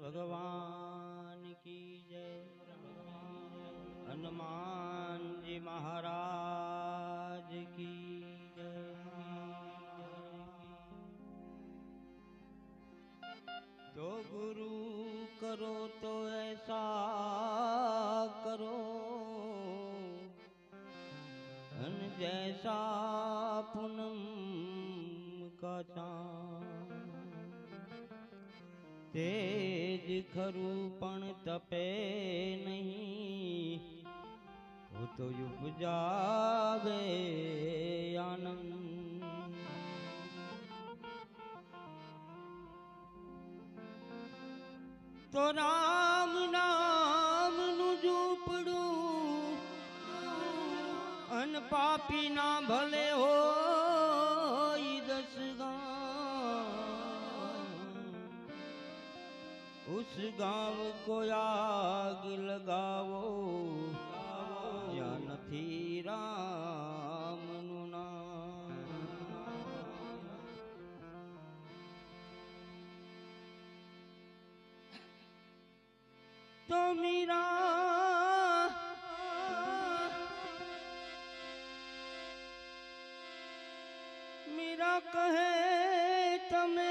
ભગવાન કી જય હનુમાનજી મહારાજ કી જય. તો ગુરુ કરો તો એસા કરો, અન જૈસા પૂનમ કા ચાંદ તેજ ખરું પણ તપે નહીં. હું તો ઉપજાવે આનંદ. તો રામ નામનું ઝૂંપડું અન પાપી ના ભલે હોય ગાવ કોયા ગિલ ગાવો જ્યાં નથી રામનું તો મીરા મીરા કહે તમે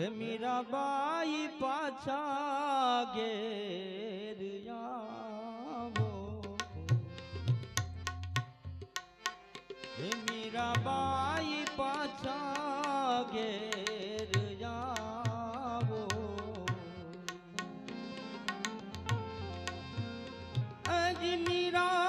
હે મીરાબાઈ પાછા ઘેર આવો. હે મીરાબાઈ પાછા ઘેર આવો. અજમીરા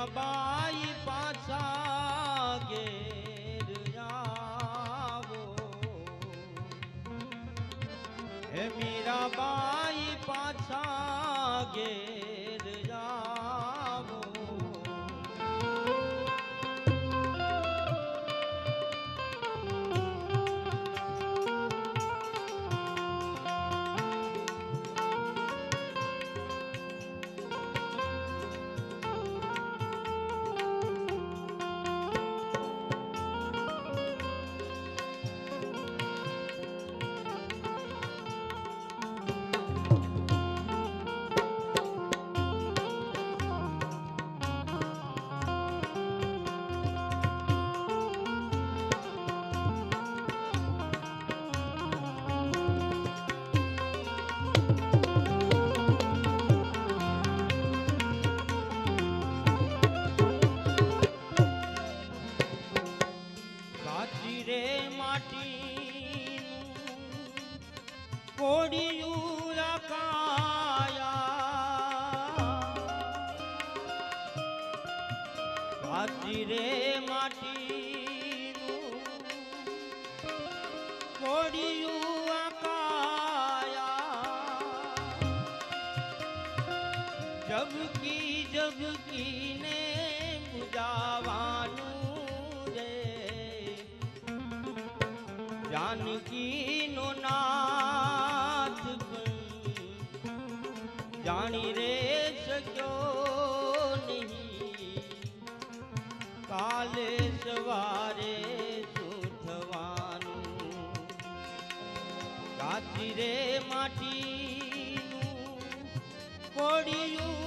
મીરાબાઈ જાણી રે શક્યો નહીં. કાલે સવારે સુથવાનું કાચી રે માટીનું કોડિયું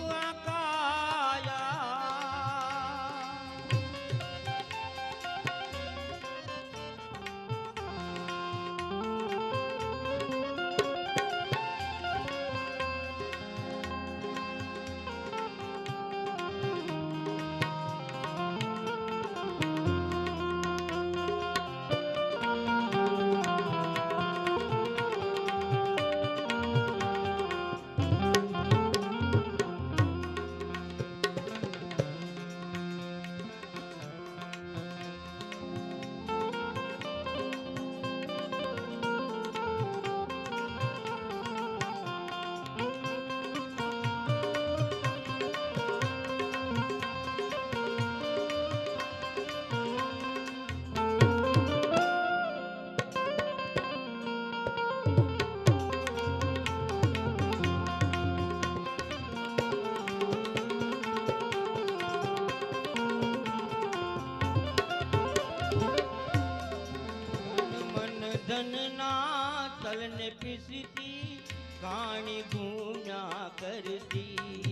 ચંદનના તલને પીસતી કાણી ગુણ્યા કરતી.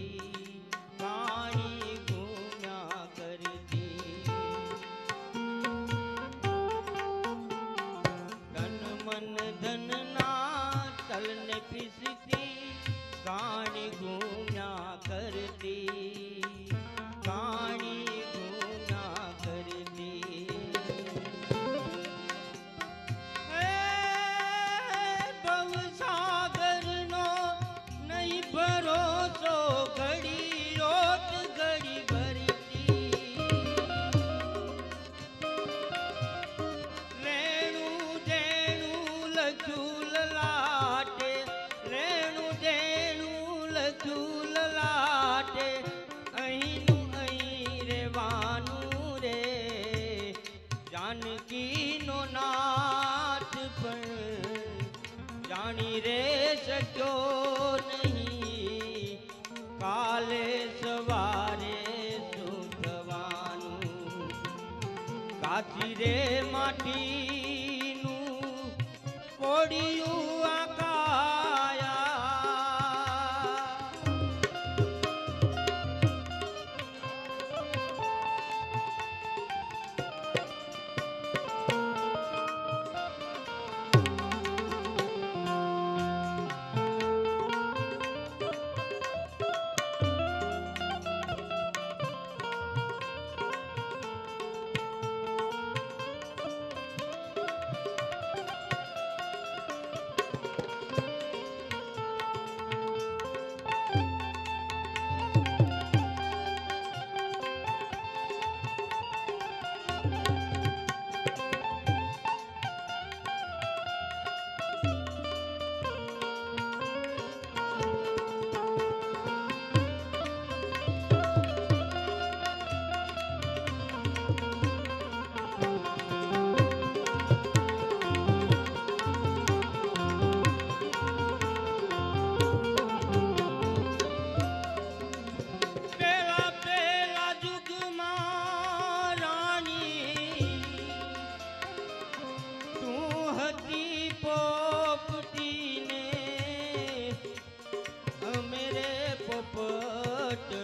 જે માટીનું કોડિયું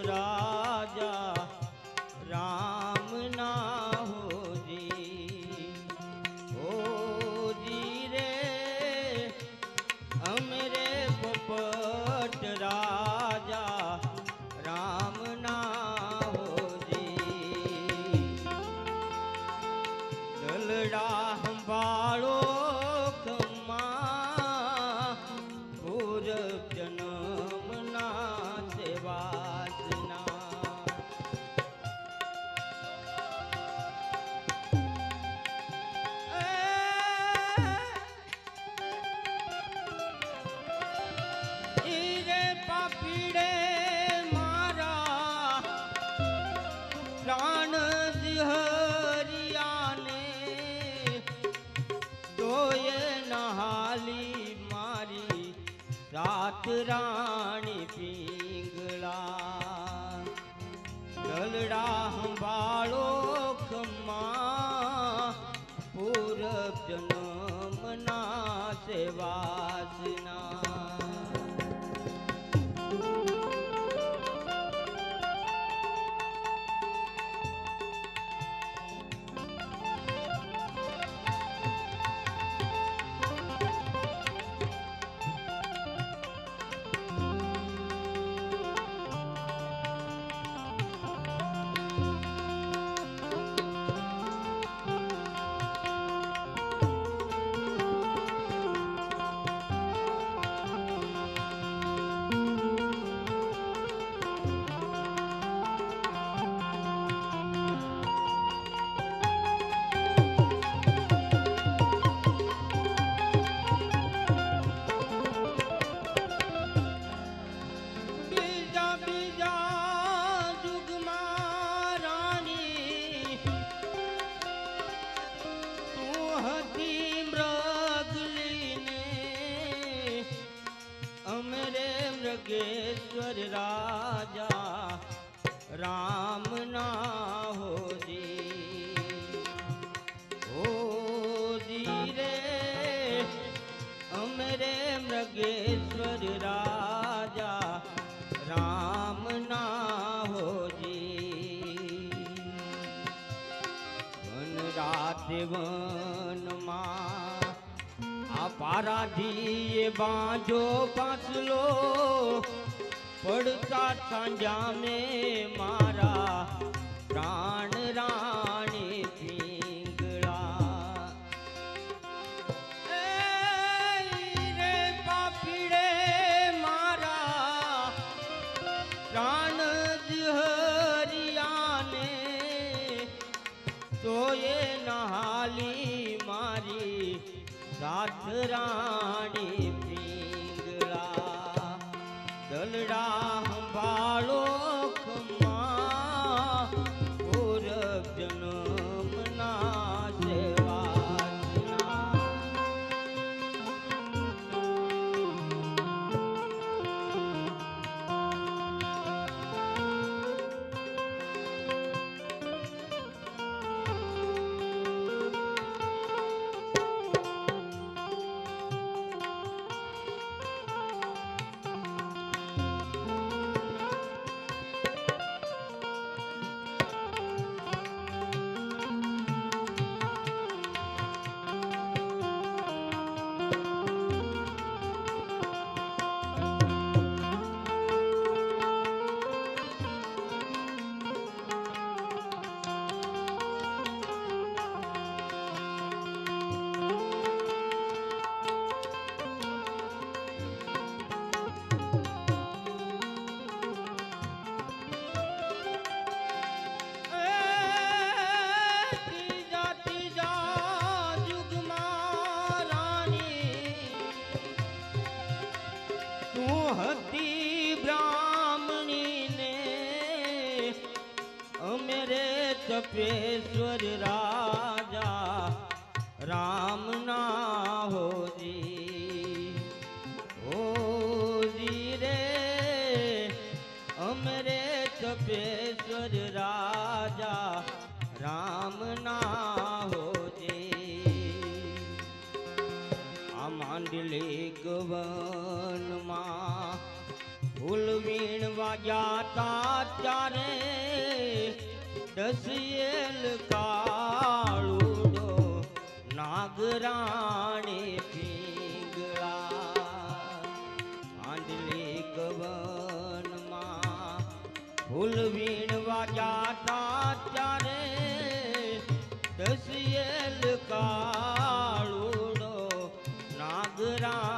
राजा પીડે મારા. પ્રાણ હરિયાને તોય નહાલી મારી રાત રાત. બાંધો પાછલો પડતા સાંજાને મારા પ્રાણ રામ કલ્પેશ્વર રાજા, રામ ના હોજે. આ માંડલી ગવનમાં ફૂલ વીણ વાગ્યા તા ત્યારે દસિયેલ કાળું નાગરાણી કાળુડો નાગરા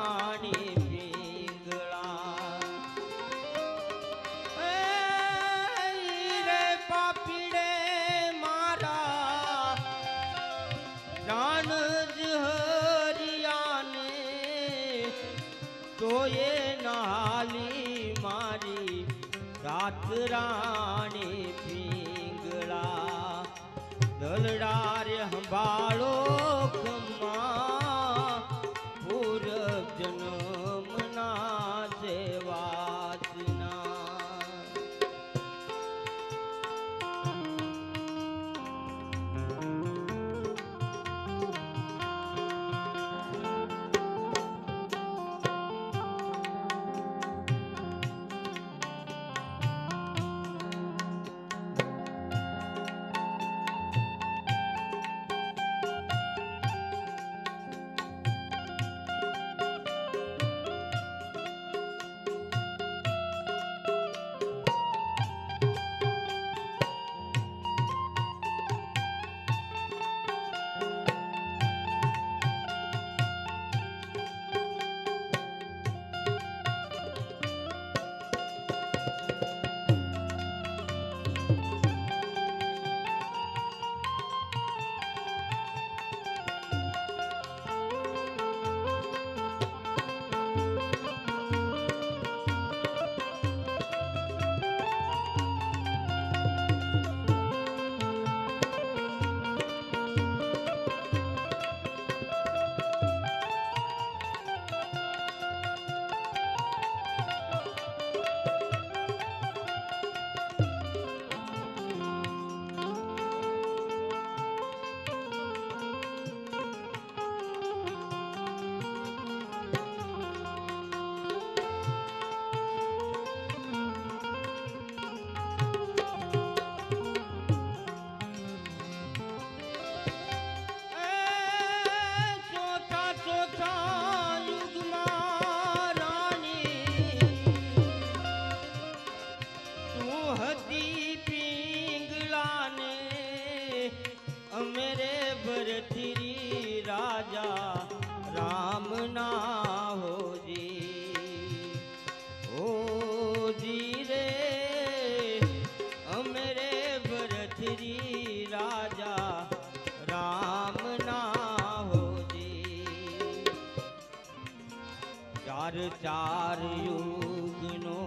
ચાર યુગનો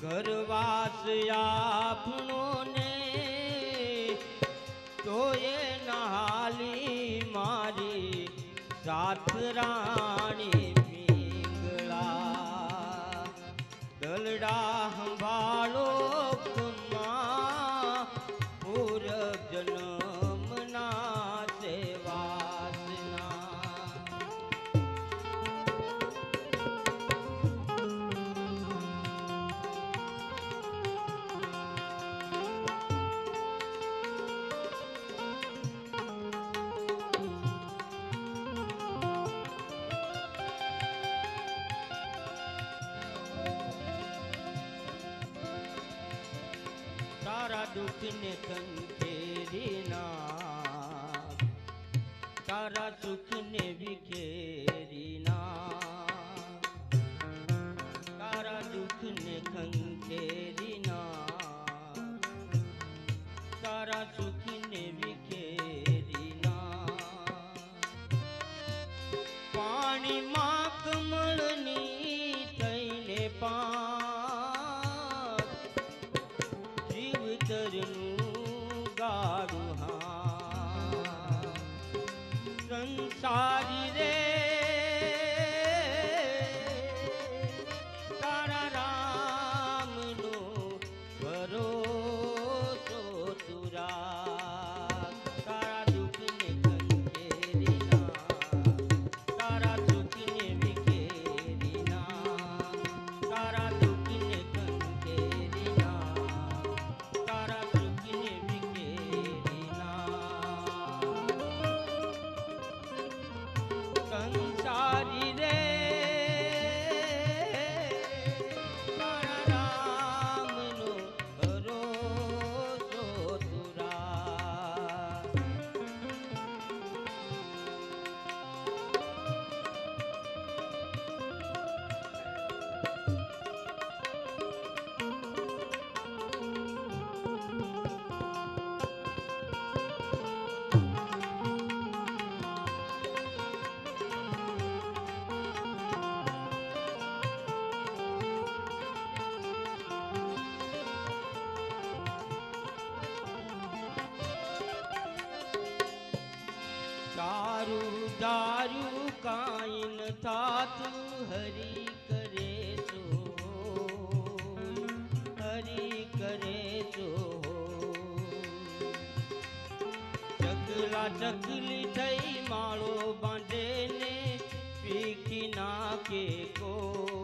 ઘરવાસ આપણો ને તો નહાલી મારી સાત રાણી પીંગળા દલડા દુઃખને કંઠેરી ના તારા સુખને વિખેરી તારું કાઈન થાતું હરી કરે છો હરી કરે છો ચકલા ચકલી થઈ માળો બાંધે ને પીખી નાખે કોઈ